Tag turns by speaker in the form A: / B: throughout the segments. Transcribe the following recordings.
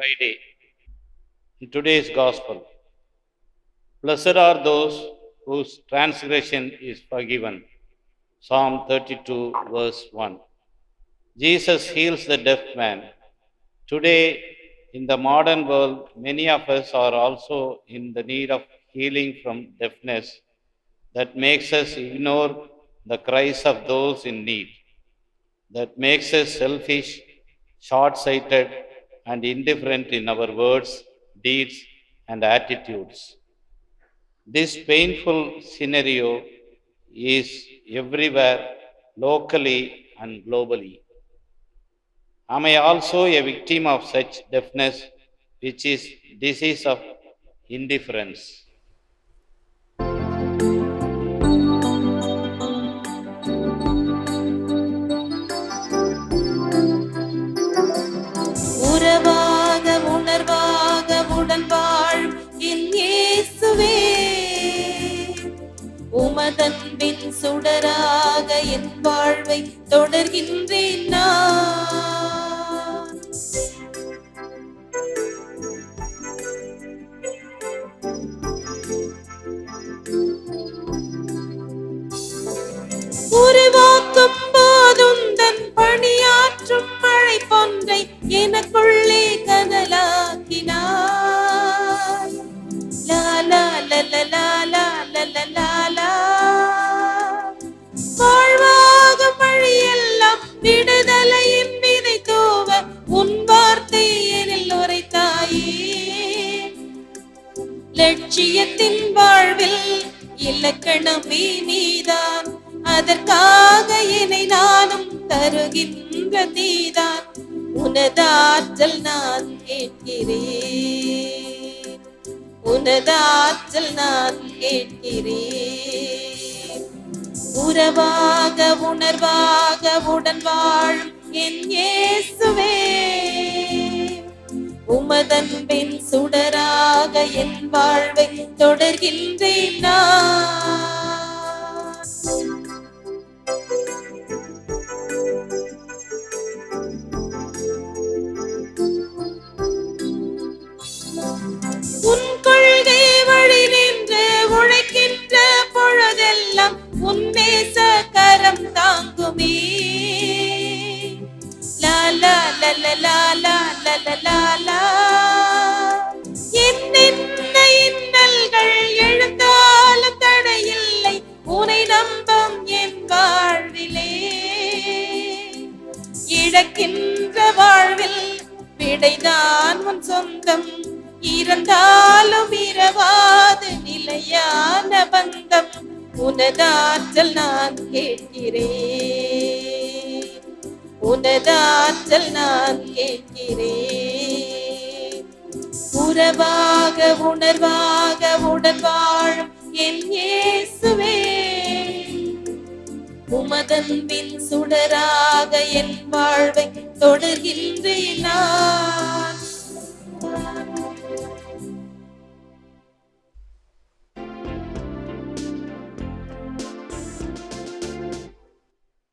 A: Friday. In today's Gospel, Blessed are those whose transgression is forgiven. Psalm 32, verse 1. Jesus heals the deaf man. Today, in the modern world, many of us are also in the need of healing from deafness that makes us ignore the cries of those in need, that makes us selfish, short sighted, and indifferent in our words, deeds, and attitudes. This painful scenario is everywhere, locally and globally. Am I also a victim of such deafness, which is disease of indifference?
B: உமதன்பின் சுடராக என் வாழ்வை தொடர்கின்றேன் நான். உறவாக உணர்வாக உடன் வாழும் என் இயேசுவே. உமதன்பின் சுடராக என் வாழ்வை தொடர்கின்றேன் நான். என் வாழ்வில். விடைதான் உன் சொந்தம். இறந்தாலும் இரவாது நிலையான பந்தம். உனதாற்றல் நான் கேட்கிறேன். உனதாற்றல் நான் கேட்கிறேன். உறவாக உணர்வாக உடன் வாழும் என் இயேசுவே. உமதன்பின் சுடராக என் வாழ்வை தொடர்கின்றேன். நான்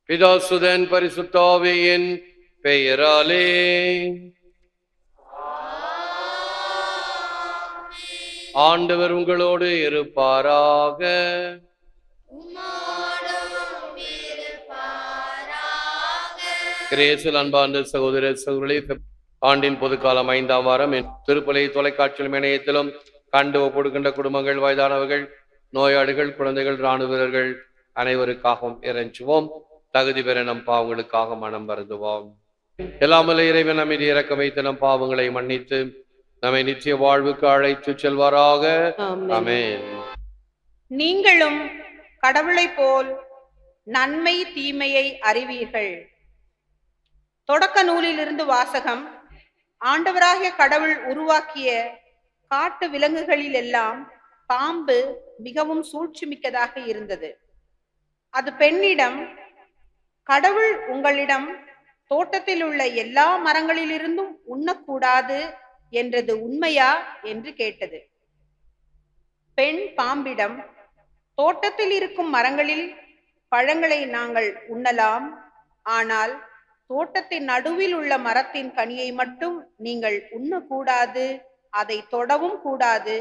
C: பிதாசுதன் பரிசுத்தாவியின் பெயராலே. ஆண்டவர் உங்களோடு இருப்பாராக. கிரேசல் அன்பார்ந்த சகோதர சகோதரி ஆண்டின் பொதுக்காலம் ஐந்தாம் வாரம் என் திருப்பலை தொலைக்காட்சியிலும் இணையத்திலும் கண்டு ஒப்படுகின்ற குடும்பங்கள் வயதானவர்கள் நோயாளிகள் குழந்தைகள் இராணுவ வீரர்கள் அனைவருக்காகவும் இறைஞ்சுவோம். தகுதி பெற நம் பாவங்களுக்காக மனம் வருந்துவோம். எல்லாமல்ல இறைவன் நம்மீது இறக்க வைத்து நம் பாவங்களை மன்னித்து நம்மை நிச்சய வாழ்வுக்கு அழைத்து செல்வாராக.
D: நீங்களும் கடவுளைப் போல் நன்மை தீமையை அறிவீர்கள். தொடக்க நூலிலிருந்து வாசகம் ஆண்டவராகிய கடவுள் உருவாக்கிய காட்டு விலங்குகளில் எல்லாம் பாம்பு மிகவும் சூழ்ச்சிமிக்கதாக இருந்தது. அது பெண்ணிடம் கடவுள் உங்களிடம் தோட்டத்தில் உள்ள எல்லா மரங்களிலிருந்தும் உண்ணக்கூடாது என்றது உண்மையா என்று கேட்டது. பெண் பாம்பிடம் தோட்டத்தில் இருக்கும் மரங்களில் பழங்களை நாங்கள் உண்ணலாம் ஆனால் தோட்டத்தின் நடுவில் உள்ள மரத்தின் கனியை மட்டும் நீங்கள் உண்ணக்கூடாது அதை தொடவும் கூடாது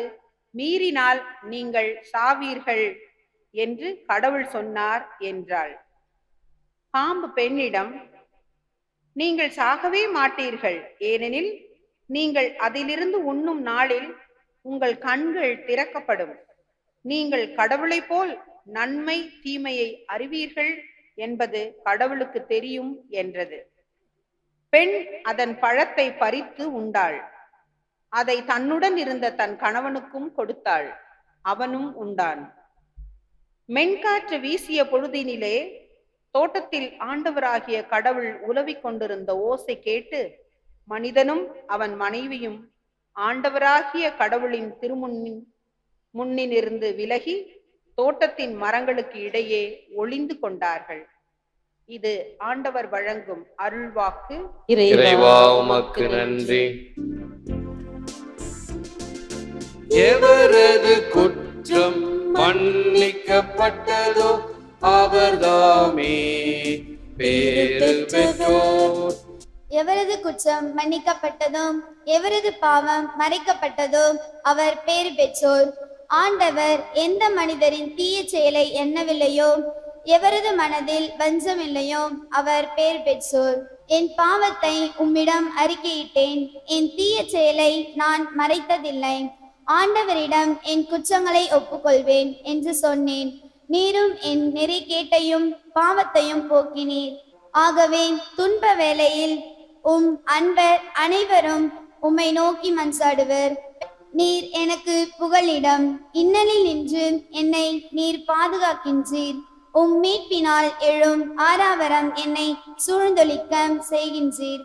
D: மீறினால் நீங்கள் சாவீர்கள் என்று கடவுள் சொன்னார் என்றாள். பாம்பு பெண்ணிடம் நீங்கள் சாகவே மாட்டீர்கள். ஏனெனில் நீங்கள் அதிலிருந்து உண்ணும் நாளில் உங்கள் கண்கள் திறக்கப்படும். நீங்கள் கடவுளைப் போல் நன்மை தீமையை அறிவீர்கள் என்பது கடவுளுக்கு தெரியும் என்றது. பெண் அதன் பழத்தை பறித்து உண்டாள். அதை தன்னுடன் இருந்த தன் கணவனுக்கும் கொடுத்தாள். அவனும் உண்டான். மென்காற்று வீசிய பொழுதினிலே தோட்டத்தில் ஆண்டவராகிய கடவுள் உலவிக் கொண்டிருந்த ஓசை கேட்டு மனிதனும் அவன் மனைவியும் ஆண்டவராகிய கடவுளின் திருமுன்னின் முன்னிலிருந்து விலகி தோட்டத்தின் மரங்களுக்கு இடையே ஒளிந்து கொண்டார்கள். இது ஆண்டவர் வழங்கும் அருள்வாக்கு.
C: இறைவா உமக்கு நன்றி. எவரது குற்றம் மன்னிக்கப்பட்டதோ அவர்தாமே. பேரு பெற்றோர்.
E: எவரது குற்றம் மன்னிக்கப்பட்டதும் எவரது பாவம் மறைக்கப்பட்டதும் அவர் பேர் பெற்றோர். ஆண்டவர் எந்த மனிதரின் தீய செயலை எண்ணவில்லையோ எவரது மனதில் வஞ்சமில்லையோ அவர் பேர் பெற்றோர். என் பாவத்தை உம்மிடம் அறிக்கையிட்டேன் என் தீய செயலை நான் மறைத்ததில்லை. ஆண்டவரிடம் என் குற்றங்களை ஒப்புக்கொள்வேன் என்று சொன்னேன். நீரும் என் நெறி கேட்டையும் பாவத்தையும் போக்கினீர். ஆகவே துன்ப வேளையில் உம் அன்பர் அனைவரும் உம்மை நோக்கி மன்சாடுவர். நீர் எனக்கு புகழிடம் இன்னலில் நின்று என்னை நீர் பாதுகாக்கின்றீர். உம் மீட்பினால் எழும் ஆறாவரம் என்னை சூழ்ந்தொழிக்க செய்கின்றீர்.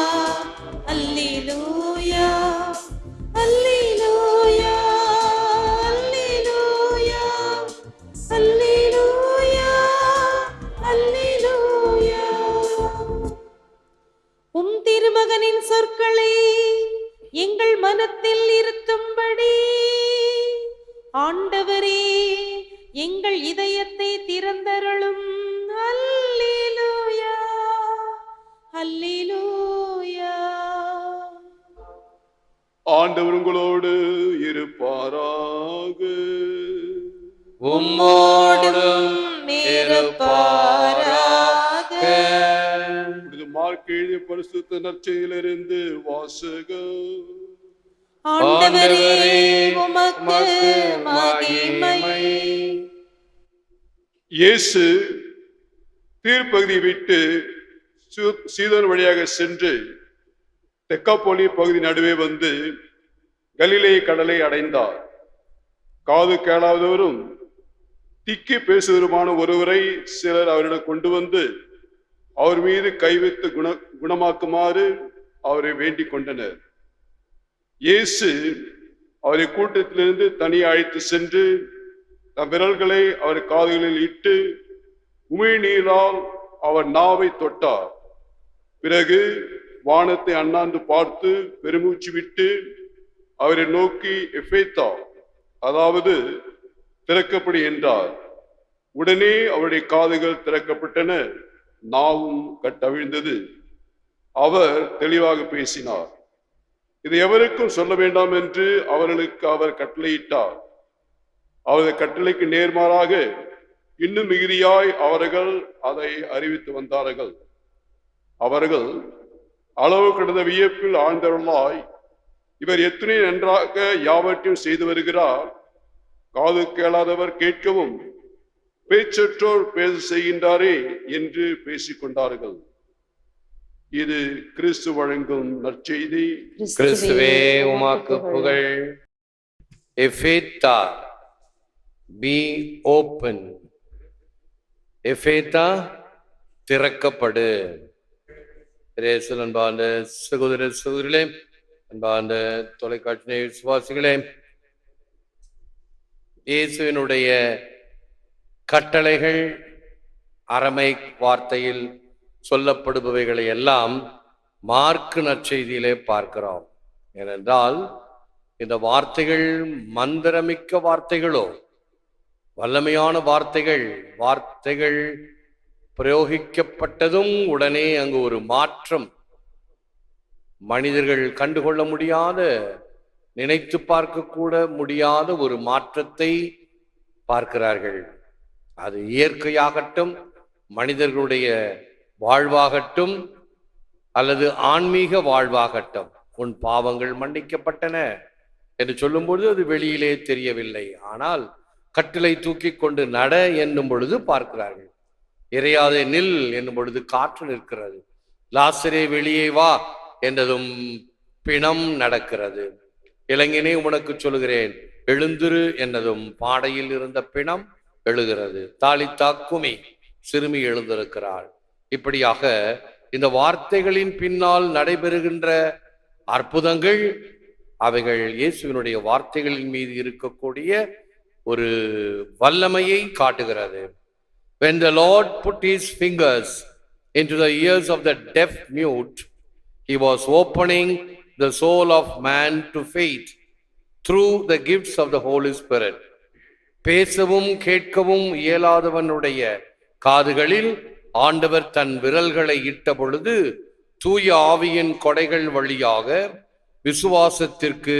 B: ஆண்டவர்
F: உங்களோடு இருப்பாராக.
C: உம்மோடும் இருப்பாராக.
F: மார்க் எழுதிய பரிசுத்த நற்செய்தியிலிருந்து வாசகம்
B: ஆண்டவரே உமக்கு மகிமை.
F: இயேசு தீர்ப்பகுதியை விட்டு சீதோன் வழியாக சென்று தெக்கப்போலி பகுதி நடுவே வந்து கலிலே கடலை அடைந்தார். காது கேளாதவரும் திக்கி பேசுவருமான ஒருவரை சிலர் அவரிடம் கொண்டு வந்து அவர் மீது கைவித்து குண குணமாக்குமாறு அவரை வேண்டிக் கொண்டனர். இயேசு அவரை கூட்டத்திலிருந்து தனியே அழைத்து சென்று தம் விரல்களை அவர் காதுகளில் இட்டு உமிழ்நீரால் அவர் நாவை தொட்டார். பிறகு வானத்தை அண்ணாந்து பார்த்து பெருமூச்சு விட்டு அவரை நோக்கி எஃபேத்தா அதாவது திறக்கப்படி என்றார். உடனே அவருடைய காதுகள் திறக்கப்பட்டன. நாவும் கட்டவிழ்ந்தது. அவர் தெளிவாக பேசினார். இது எவருக்கும் சொல்ல வேண்டாம் என்று அவர்களுக்கு அவர் கட்டளையிட்டார். அவரது கட்டளைக்கு நேர்மாறாக இன்னும் மிகுதியாய் அவர்கள் அதை அறிவித்து வந்தார்கள். அவர்கள் அளவு கடந்த வியப்பில் ஆழ்ந்தவர்களாய் இவர் எத்தனை நன்றாக யாவற்றையும் செய்து வருகிறார். காது கேளாதவர் கேட்கவும் பேச்சற்றோர் பேச செய்கின்றாரே என்று பேசிக்கொண்டார்கள். இது கிறிஸ்து வழங்கும் நற்செய்தி.
C: கிறிஸ்துவே உமாக்கு புகழ். எஃபேத்தா பி ஓபன். எஃபேத்தா திறக்கப்படு. பிரேசல் அன்பார்ந்த சகோதர சகோதரிகளே அன்பார்ந்த தொலைக்காட்சி விசுவாசிகளே இயேசுவினுடைய கட்டளைகள் அறமை வார்த்தையில் சொல்லப்படுபவைகளை எல்லாம் மார்க்கு நற்செய்தியிலே பார்க்கிறோம். ஏனென்றால் இந்த வார்த்தைகள் மந்திரமிக்க வார்த்தைகளோ வல்லமையான வார்த்தைகள் வார்த்தைகள் பிரயோகிக்கப்பட்டதும் உடனே அங்கு ஒரு மாற்றம் மனிதர்கள் கண்டுகொள்ள முடியாத நினைத்து பார்க்கக்கூட முடியாத ஒரு மாற்றத்தை பார்க்கிறார்கள். அது இயற்கையாகட்டும் மனிதர்களுடைய வாழ்வாகட்டும் அல்லது ஆன்மீக வாழ்வாகட்டும். உன் பாவங்கள் மன்னிக்கப்பட்டன என்று சொல்லும்பொழுது அது வெளியிலே தெரியவில்லை. ஆனால் கட்டிலை தூக்கி கொண்டு நட என்னும் பொழுது பார்க்கிறார்கள். இறையாதே நில் என்னும் பொழுது காற்று நிற்கிறது. லாசரே வெளியே வா என்றதும் பிணம் நடக்கிறது. இளைஞனே உனக்கு சொல்லுகிறேன் எழுந்திரு என்னதும் பாடையில் இருந்த பிணம் எழுகிறது. தாளித்தா குமி சிறுமி எழுந்திருக்கிறாள். இப்படியாக இந்த வார்த்தைகளின் பின்னால் நடைபெறுகின்ற அற்புதங்கள் அவைகள் இயேசுவினுடைய வார்த்தைகளின் மீது இருக்கக்கூடிய ஒரு வல்லமையை காட்டுகிறது. When the lord put his fingers into the ears of the deaf mute he was opening the soul of man to faith through the gifts of the holy spirit பேசவும் கேட்கவும் இயலாதவனுடைய காதுகளில் ஆண்டவர் தன் விரல்களை இட்ட பொழுது தூய ஆவியின் கொடைகள் வழியாக விசுவாசத்திற்கு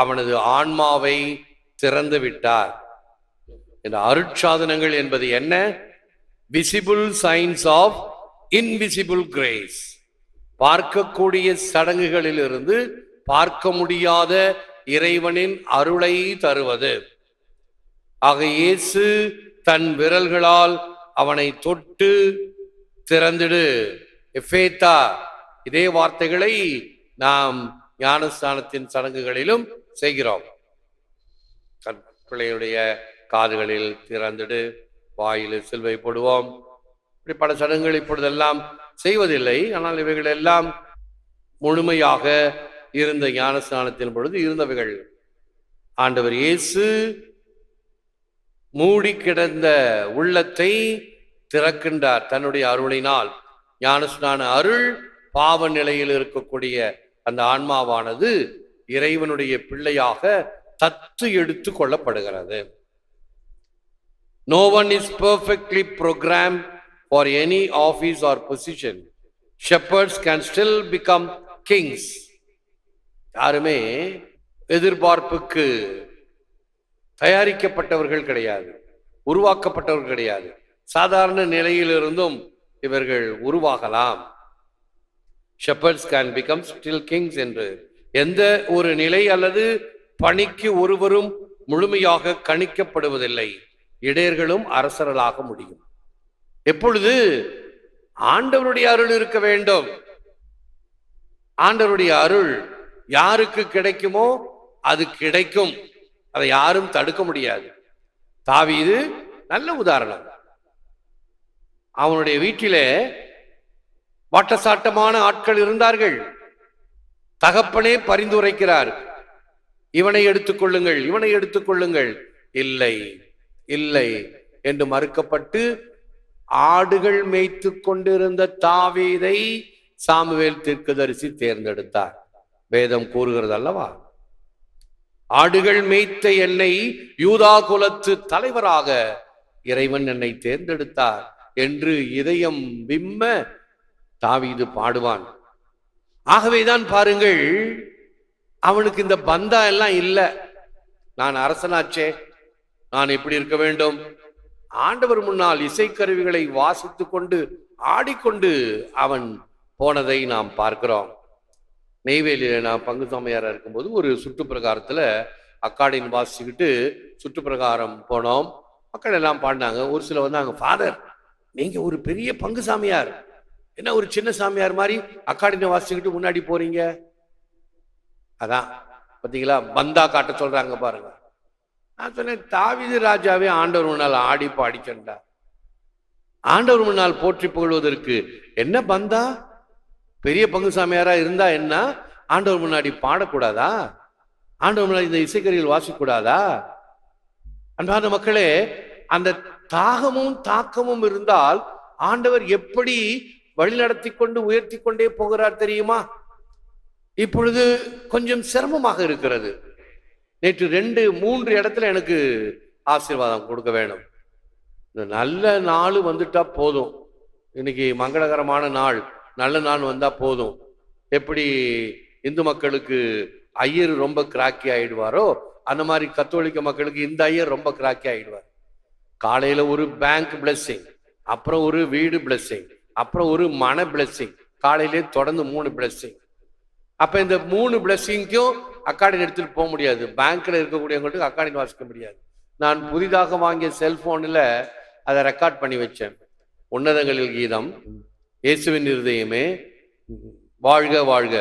C: அவனது ஆன்மாவை திறந்து விட்டார் இந்த அருட்சாதனங்கள் என்பது என்ன visible signs of invisible grace பார்க்கக்கூடிய சடங்குகளிலிருந்து பார்க்க முடியாத இறைவனின் அருளை தருவது. ஆக இயேசு தன் விரல்களால் அவனை தொட்டு திறந்திடு. எஃபேத்தா இதே வார்த்தைகளை நாம் ஞானஸ்தானத்தின் சடங்குகளிலும் செய்கிறோம். கற்பிள்ளையுடைய காதுகளில் திறந்திடு. வாயில் சிலுவை போடுவோம். இப்படி பல சடங்குகள் இப்பொழுதெல்லாம் செய்வதில்லை. ஆனால் இவைகள் எல்லாம் முழுமையாக இருந்த ஞானஸ்நானத்தின் பொழுது இருந்தவைகள். ஆண்டவர் இயேசு மூடி கிடந்த உள்ளத்தை திறக்கின்றார் தன்னுடைய அருளினால். ஞானஸ்நான அருள் பாவ நிலையில் இருக்கக்கூடிய அந்த ஆன்மாவானது இறைவனுடைய பிள்ளையாக தத்து எடுத்து கொள்ளப்படுகிறது. No one is perfectly program for any office or position shepherds can still become kings யாருமே எதிர்பார்ப்புக்கு தயாரிக்கப்பட்டவர்கள் கிடையாது. உருவாக்கப்பட்டவர்கள் கிடையாது. சாதாரண நிலையிலிருந்தும் இவர்கள் உருவாகலாம். Shepherds can become still kings என்று எந்த ஒரு நிலை அல்லது பணிக்கு ஒருவரும் முழுமையாக கணிக்கப்படுவதில்லை. இடையர்களும் அரசர்களாக முடியும். எப்பொழுது? ஆண்டவருடைய அருள் இருக்க வேண்டும். ஆண்டவருடைய அருள் யாருக்கு கிடைக்குமோ அது கிடைக்கும். அதை யாரும் தடுக்க முடியாது. தாவீது நல்ல உதாரணம். அவனுடைய வீட்டிலே வாட்டசாட்டமான ஆட்கள் இருந்தார்கள். தகப்பனே பரிந்துரைக்கிறார். இவனை எடுத்துக்கொள்ளுங்கள் இவனை எடுத்துக்கொள்ளுங்கள் இல்லை. இல்லை என்று மறுக்கப்பட்டு ஆடுகள் மேய்த்து கொண்டிருந்த தாவீதை சாமுவேல் தீர்க்கதரிசி தேர்ந்தெடுத்தார். வேதம் கூறுகிறது அல்லவா? ஆடுகள் மேய்த்த என்னை யூதா குலத்து தலைவராக இறைவன் என்னை தேர்ந்தெடுத்தார் என்று இதயம் விம்ம தாவீது பாடுவான். ஆகவேதான் பாருங்கள் அவனுக்கு இந்த பந்தா எல்லாம் இல்லை. நான் அரசனாச்சே நான் எப்படி இருக்க வேண்டும்? ஆண்டவர் முன்னால் இசைக்கருவிகளை வாசித்து கொண்டு ஆடிக்கொண்டு அவன் போனதை நாம் பார்க்கிறோம். நெய்வேலியில் நான் பங்கு சாமியாராக இருக்கும்போது ஒரு சுற்றுப்பிரகாரத்தில் அக்காடின் வாசிச்சுக்கிட்டு சுற்றுப்பிரகாரம் போனோம். மக்கள் எல்லாம் பாடினாங்க. ஒரு சில வந்தாங்க ஃபாதர் நீங்கள் ஒரு பெரிய பங்கு சாமியார். என்ன ஒரு சின்ன சாமியார் மாதிரி அக்காடினை வாசிச்சுக்கிட்டு முன்னாடி போறீங்க? அதான் பார்த்தீங்களா பந்தா காட்ட சொல்கிறாங்க பாருங்கள் நான் சொன்னேன் தாவிது ராஜாவே ஆண்டவர் முன்னால் ஆடி பாடி சென்றார். ஆண்டவர் முன்னால் போற்றி புகழ்வதற்கு என்ன பந்தா? பெரிய பங்கு சாமியாரா இருந்தா என்ன? ஆண்டவர் முன்னாடி பாடக்கூடாதா? ஆண்டவர் முன்னாடி இந்த இசைக்கருவியில் வாசிக்கூடாதா? அன்பான மக்களே அந்த தாகமும் தாக்கமும் இருந்தால் ஆண்டவர் எப்படி வழிநடத்தி கொண்டு உயர்த்தி கொண்டே போகிறார் தெரியுமா? இப்பொழுது கொஞ்சம் சிரமமாக இருக்கிறது. நேற்று ரெண்டு மூன்று இடத்துல எனக்கு ஆசீர்வாதம் கொடுக்க வேணும். இந்த நல்ல நாள் வந்துட்டா போதும். இன்னைக்கு மங்களகரமான நாள். நல்ல நாள் வந்தா போதும். எப்படி இந்து மக்களுக்கு ஐயர் ரொம்ப கிராக்கி ஆயிடுவாரோ அந்த மாதிரி கத்தோலிக்க மக்களுக்கு இந்த ஐயர் ரொம்ப கிராக்கி ஆயிடுவார். காலையில ஒரு பேங்க் பிளெஸ்ஸிங் அப்புறம் ஒரு வீடு பிளெஸ்ஸிங் அப்புறம் ஒரு மன பிளெஸ்ஸிங் காலையிலே தொடர்ந்து மூணு பிளெஸ்ஸிங் அப்ப இந்த மூணு பிளெஸ்ஸிங்க்கும் அக்காடின் எடுத்துட்டு போக முடியாது. பேங்க்ல இருக்கக்கூடியவங்களுக்கு அக்காடின் வாசிக்க முடியாது. நான் புதிதாக வாங்கிய செல்போனில் அதை ரெக்கார்ட் பண்ணி வச்சேன். உன்னதங்களில் கீதம் இயேசுவின் இருதயமே வாழ்க வாழ்க.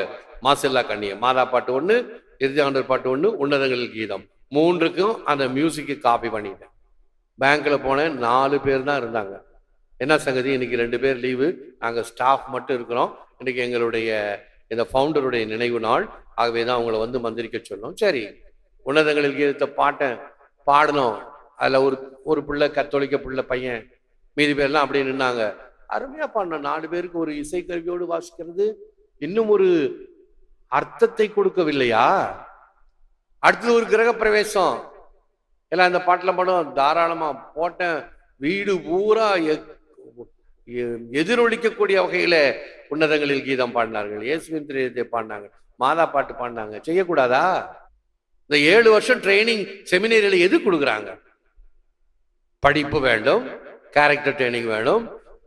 C: மாசில்லா கண்ணிய மாதா பாட்டு ஒன்று இறுதியாண்டர் பாட்டு ஒன்று உன்னதங்களில் கீதம். மூன்றுக்கும் அந்த மியூசிக்கு காப்பி பண்ணிட்டேன். பேங்க்கில் போனேன் நாலு பேர் தான் இருந்தாங்க. என்ன சங்கதி? இன்னைக்கு ரெண்டு பேர் லீவு நாங்கள் ஸ்டாஃப் மட்டும் இருக்கிறோம். இன்னைக்கு எங்களுடைய இந்த ஃபவுண்டருடைய நினைவு நாள். ஆகவே தான் அவங்கள வந்து மந்திரிக்க சொன்னோம். சரி உன்னதங்களில் கீதத்தை பாட்டேன் பாடணும். அதில் ஒரு ஒரு பிள்ளை கத்தோலிக்க பிள்ளை பையன் மீதி பேர்லாம் அப்படியே நின்னாங்க. அருமையா பாடினோம் நாலு பேருக்கு ஒரு இசைக்கருவியோடு வாசிக்கிறது இன்னும் ஒரு அர்த்தத்தை கொடுக்கவில்லையா? அடுத்தது ஒரு கிரக பிரவேசம் எல்லாம் இந்த பாட்டில் படம் தாராளமா போட்டேன் வீடு பூரா எதிரொலிக்கக்கூடிய வகையில உன்னதங்களில் கீதம் பாடினார்கள். இயேசுவின் திரியத்தை பாடினாங்க. மாதா பாட்டு பாடினாங்க. செய்யக்கூடாதா? இந்த ஏழு வருஷம் ட்ரைனிங் செமினரியில் எது கொடுக்குறாங்க? படிப்பு வேண்டும் கேரக்டர் ட்ரைனிங் வேணும்.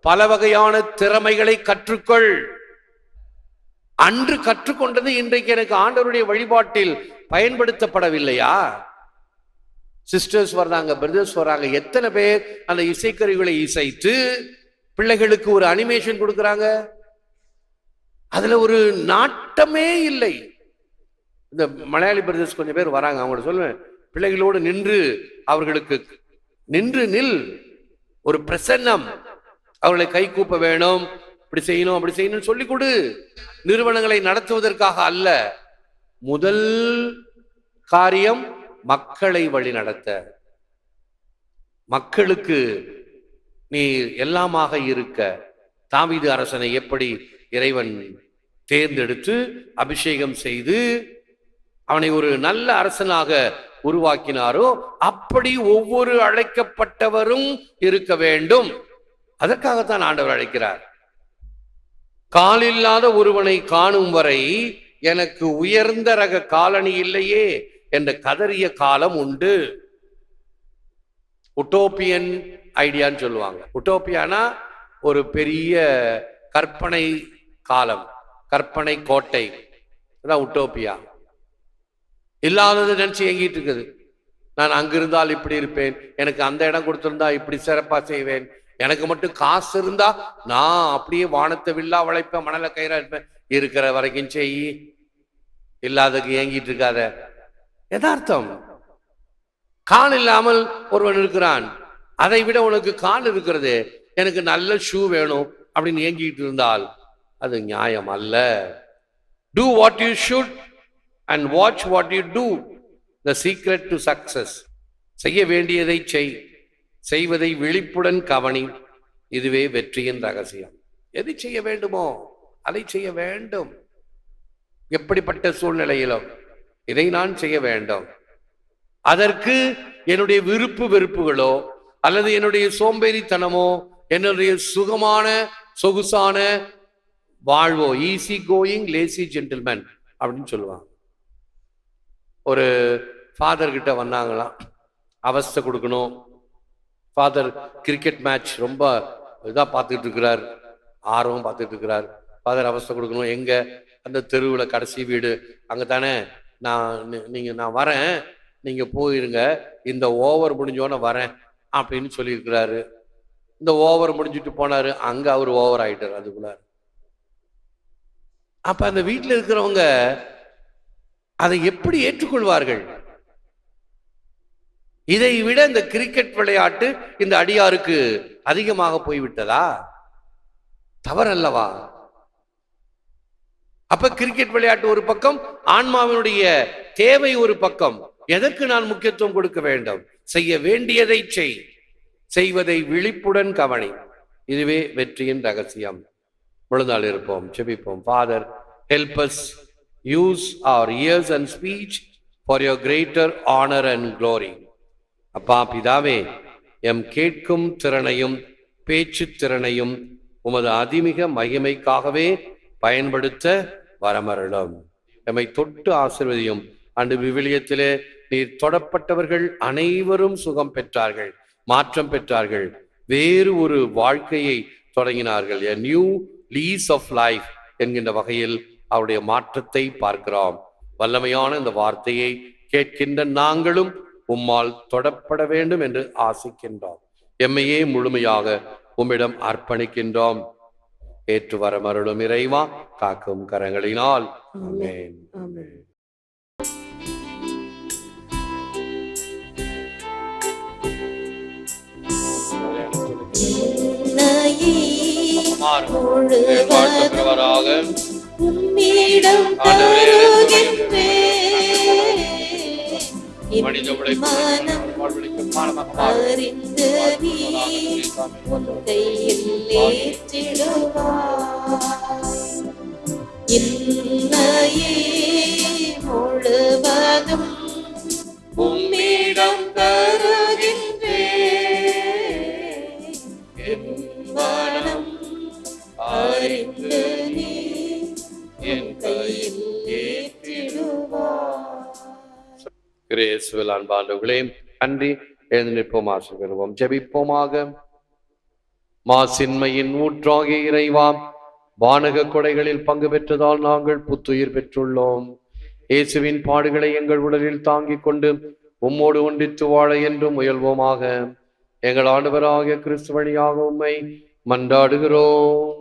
C: பல வகையான திறமைகளை கற்றுக்கொள். அன்று கற்றுக்கொண்டது இன்றைக்கு எனக்கு ஆண்டவருடைய வழிபாட்டில் பயன்படுத்தப்படவில்லையா? சிஸ்டர்ஸ் வர்றாங்க பிரதர்ஸ் வர்றாங்க எத்தனை பேர் அந்த இசைக்கருவிகளை இசைத்து பிள்ளைகளுக்கு ஒரு அனிமேஷன் கொடுக்குறாங்க? அதுல ஒரு நாட்டமே இல்லை. இந்த மலையாளி பிரதர்ஸ் கொஞ்சம் பேர் வராங்க அவங்கள்ட்ட சொல்லுவேன். பிள்ளைகளோடு நின்று அவர்களுக்கு நின்று நில் ஒரு பிரசன்னம். அவர்களை கை கூப்ப வேணும். இப்படி செய்யணும் அப்படி செய்யணும்னு சொல்லி கொடு. நிறுவனங்களை நடத்துவதற்காக அல்ல. முதல் காரியம் மக்களை வழி நடத்த. மக்களுக்கு நீ எல்லாமாக இருக்க. தாவீது அரசனை எப்படி இறைவன் தேர்ந்தெடுத்து அபிஷேகம் செய்து அவனை ஒரு நல்ல அரசனாக உருவாக்கினாரோ அப்படி ஒவ்வொரு அழைக்கப்பட்டவரும் இருக்க வேண்டும். அதற்காகத்தான் ஆண்டவர் அழைக்கிறார். காலில்லாத ஒருவனை காணும் வரை எனக்கு உயர்ந்த ரக காலணி இல்லையே என்ற கதறிய காலம் உண்டு. உட்டோப்பியன் ஐடியான்னு சொல்லுவாங்க. உட்டோப்பியானா ஒரு பெரிய கற்பனை காலம். கற்பனை கோட்டை. அதான் உட்டோப்பியா. இல்லாதது நினச்சி எங்கிட்டு இருக்குது. நான் அங்கிருந்தால் இப்படி இருப்பேன். எனக்கு அந்த இடம் கொடுத்துருந்தா இப்படி சிறப்பாக செய்வேன். எனக்கு மட்டும் காசு இருந்தா நான் அப்படியே வானத்தை வில்லா வளைப்பேன் மணல கயிறா இருப்பேன். இருக்கிற வரைக்கும் செய். இல்லாததுக்கு ஏங்கிட்டு இருக்காத. யதார்த்தம். கால் இல்லாமல் ஒருவன் இருக்கிறான். அதை விட உனக்கு கால் இருக்கிறது. எனக்கு நல்ல ஷூ வேணும் அப்படின்னு ஏங்கிட்டு இருந்தால் அது நியாயம் அல்ல. Do what you should and watch what you do the secret to success செய்ய வேண்டியதை செய். செய்வதை விழிப்புடன் கவனி. இதுவே வெற்றியின் ரகசியம். எது செய்ய வேண்டுமோ அதை செய்ய வேண்டும். எப்படிப்பட்ட சூழ்நிலையிலும் இதை நான் செய்ய வேண்டும். அதற்கு என்னுடைய விருப்பு வெறுப்புகளோ அல்லது என்னுடைய சோம்பேறித்தனமோ என்னுடைய சுகமான சொகுசான வாழ்வோ ஈஸி கோயிங் லேசி ஜென்டில்மேன் அப்படின்னு சொல்லுவாங்க. ஒரு ஃபாதர் கிட்ட வந்தாங்களாம் அவஸ்தை கொடுக்கணும். ஃபாதர் கிரிக்கெட் மேட்ச் ரொம்ப இதாக பார்த்துட்டு இருக்கிறார் ஆர்வம் பார்த்துட்டு இருக்கிறார். ஃபாதர் அவஸ்தை கொடுக்கணும் எங்க? அந்த தெருவில் கடைசி வீடு அங்கே தானே நான் நீங்கள் நான் வரேன். நீங்கள் போயிருங்க. இந்த ஓவர் முடிஞ்சோன்னே வரேன் அப்படின்னு சொல்லியிருக்கிறாரு. இந்த ஓவர் முடிஞ்சிட்டு போனாரு. அங்கே அவர் ஓவர் ஆகிட்டார் அதுக்குள்ளார். அப்போ அந்த வீட்டில் இருக்கிறவங்க அதை எப்படி ஏற்றுக்கொள்வார்கள்? இதை விட இந்த கிரிக்கெட் விளையாட்டு இந்த அடியாருக்கு அதிகமாக போய்விட்டதா? தவறல்லவா? அப்ப கிரிக்கெட் விளையாட்டு ஒரு பக்கம் ஆன்மாவினுடைய தேவை ஒரு பக்கம். எதற்கு நான் முக்கியத்துவம் கொடுக்க வேண்டும்? செய்ய வேண்டியதை செய். செய்வதை விழிப்புடன் கவனி. இதுவே வெற்றியின் ரகசியம். முழுநாள் இருப்போம் செபிப்போம் Father help us use our years and speech for your greater honour and glory அப்பா பிதாவே எம் கேட்கும் திறனையும் பேச்சு திறனையும் உமது அதிமிக மகிமைக்காகவே பயன்படுத்த வரமருளும். எம்மை தொட்டு ஆசிர்வதியும். அன்று விவிலியத்திலே நீர் தொடப்பட்டவர்கள் அனைவரும் சுகம் பெற்றார்கள் மாற்றம் பெற்றார்கள். வேறு ஒரு வாழ்க்கையை தொடங்கினார்கள். A new lease of life என்கின்ற வகையில் அவருடைய மாற்றத்தை பார்க்கிறோம். வல்லமையான இந்த வார்த்தையை கேட்கின்ற நாங்களும் உம்மால் தொடப்பட வேண்டும் என்று ஆசிக்கின்றோம். எம்மையே முழுமையாக உம்மிடம் அர்ப்பணிக்கின்றோம். ஏற்று வர மருளும் இறைவா காக்கும் கரங்களினால். ஆமென். ஆமென்.
B: என்
C: மனித உழைப்பு.
B: அறிந்து உன் கையில்
C: கிரேசுவில் அன்பாண்டவர்களே அன்றி எழுந்து நிற்போம் ஆசை பெறுவோம் ஜெபிப்போமாக. மாசின்மையின் ஊற்றாகிய இறைவாம் வானக கொடைகளில் பங்கு பெற்றதால் நாங்கள் புத்துயிர் பெற்றுள்ளோம். இயேசுவின் பாடுகளை எங்கள் உடலில் தாங்கிக் கொண்டு உம்மோடு ஒன்றித்து வாழ என்று முயல்வோமாக. எங்கள் ஆண்டவராக கிறிஸ்து வழியாக உம்மை மன்றாடுகிறோம்.